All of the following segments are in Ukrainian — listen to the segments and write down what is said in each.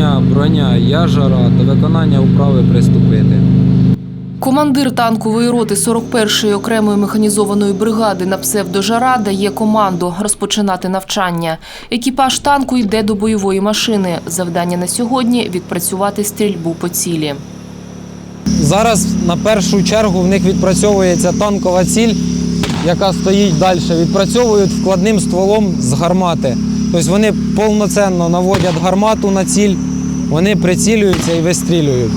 озброєння, броня, яжара та виконання управи приступити. Командир танкової роти 41-ї окремої механізованої бригади на псевдожара дає команду розпочинати навчання. Екіпаж танку йде до бойової машини. Завдання на сьогодні відпрацювати стрільбу по цілі. Зараз на першу чергу в них відпрацьовується танкова ціль, яка стоїть далі. Відпрацьовують вкладним стволом з гармати. Тобто вони повноцінно наводять гармату на ціль, вони прицілюються і вистрілюють.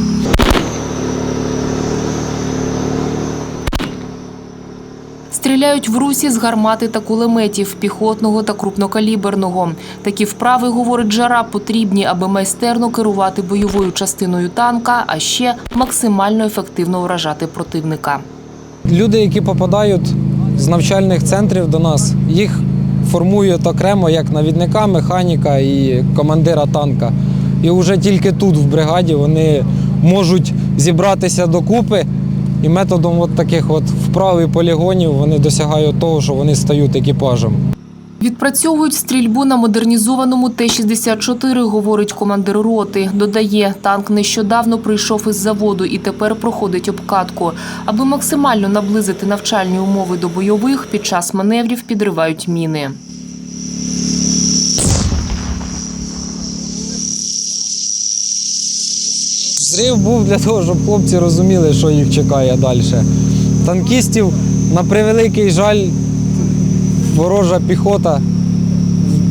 Стріляють в русі з гармати та кулеметів піхотного та крупнокаліберного. Такі вправи, говорить Жара, потрібні, аби майстерно керувати бойовою частиною танка, а ще максимально ефективно вражати противника. Люди, які попадають з навчальних центрів до нас, їх формують окремо як навідника, механіка і командира танка. І вже тільки тут, в бригаді, вони можуть зібратися докупи і методом от таких от вправ і полігонів вони досягають того, що вони стають екіпажем. Відпрацьовують стрільбу на модернізованому Т-64, говорить командир роти. Додає, танк нещодавно прийшов із заводу і тепер проходить обкатку. Аби максимально наблизити навчальні умови до бойових, під час маневрів підривають міни. Зрив був для того, щоб хлопці розуміли, що їх чекає далі. Танкістів, на превеликий жаль, ворожа піхота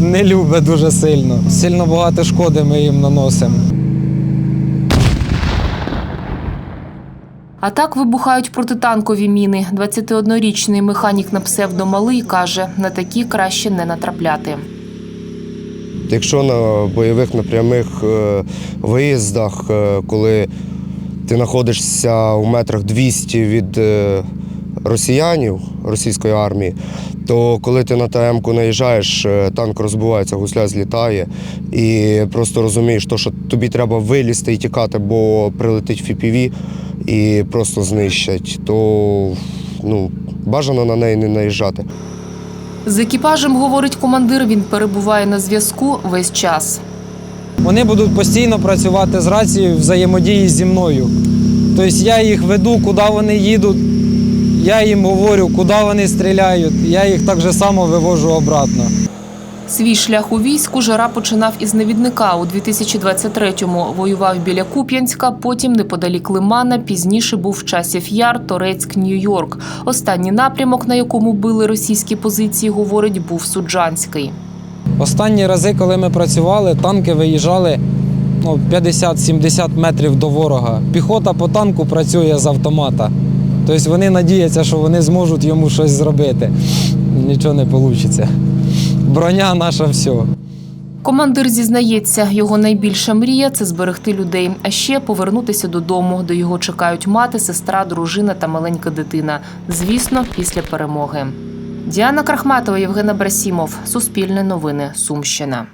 не любить дуже сильно. Сильно багато шкоди ми їм наносимо. А так вибухають протитанкові міни. 21-річний механік на псевдомалий каже, на такі краще не натрапляти. Якщо на бойових напрямих е, виїздах, е, коли ти знаходишся у метрах 200 від е, росіянів, російської армії, то коли ти на ТМ-ку наїжджаєш, танк розбивається, гусля злітає, і просто розумієш, то, що тобі треба вилізти і тікати, бо прилетить FPV і просто знищать, то ну, бажано на неї не наїжджати. З екіпажем, говорить командир, він перебуває на зв'язку весь час. Вони будуть постійно працювати з рацією взаємодії зі мною. Тобто я їх веду, куди вони їдуть, я їм говорю, куди вони стріляють, я їх так же само вивожу обратно. Свій шлях у війську Жара починав із навідника. У 2023-му воював біля Куп'янська, потім неподалік Лимана, пізніше був часів Яр, Торецьк, Нью-Йорк. Останній напрямок, на якому били російські позиції, говорить, був Суджанський. Останні рази, коли ми працювали, танки виїжджали ну, 50-70 метрів до ворога. Піхота по танку працює з автомата. Тобто вони надіються, що вони зможуть йому щось зробити. Нічого не вийде. Броня наша все. Командир зізнається, його найбільша мрія це зберегти людей, а ще повернутися додому, де його чекають мати, сестра, дружина та маленька дитина. Звісно, після перемоги. Діана Крахматова, Євгена Брасімов, Суспільне новини, Сумщина.